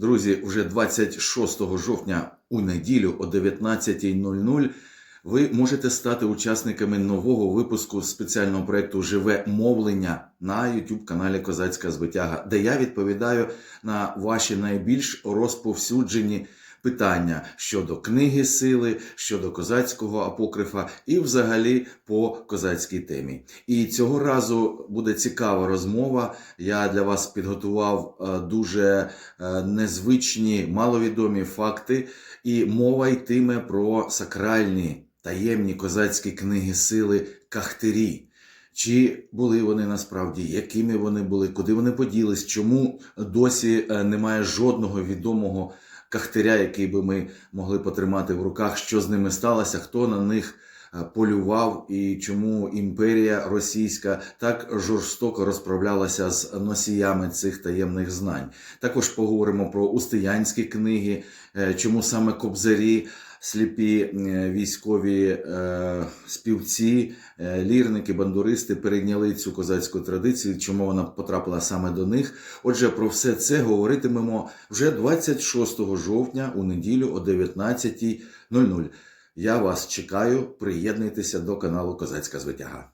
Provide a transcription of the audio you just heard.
Друзі, вже 26 жовтня у неділю о 19.00 ви можете стати учасниками нового випуску спеціального проєкту Живе мовлення на youtube каналі Козацька Звитяга, де я відповідаю на ваші найбільш розповсюджені питання щодо книги сили, щодо козацького апокрифа і взагалі по козацькій темі. І цього разу буде цікава розмова. Я для вас підготував е, дуже е, незвичні, маловідомі факти, і мова йтиме про сакральні таємні козацькі книги сили Кахтирі. Чи були вони насправді, якими вони були, куди вони поділись, чому досі е, немає жодного відомого кахтиря, який би ми могли потримати в руках, що з ними сталося, хто на них е, полював і чому імперія російська так жорстоко розправлялася з носіями цих таємних знань. Також поговоримо про устиянські книги, е, чому саме кобзарі. Сліпі е, військові е, співці, е, лірники, бандуристи перейняли цю козацьку традицію, чому вона потрапила саме до них. Отже, про все це говоритимемо вже 26 жовтня у неділю о 19.00. Я вас чекаю. Приєднуйтеся до каналу Козацька Звитяга.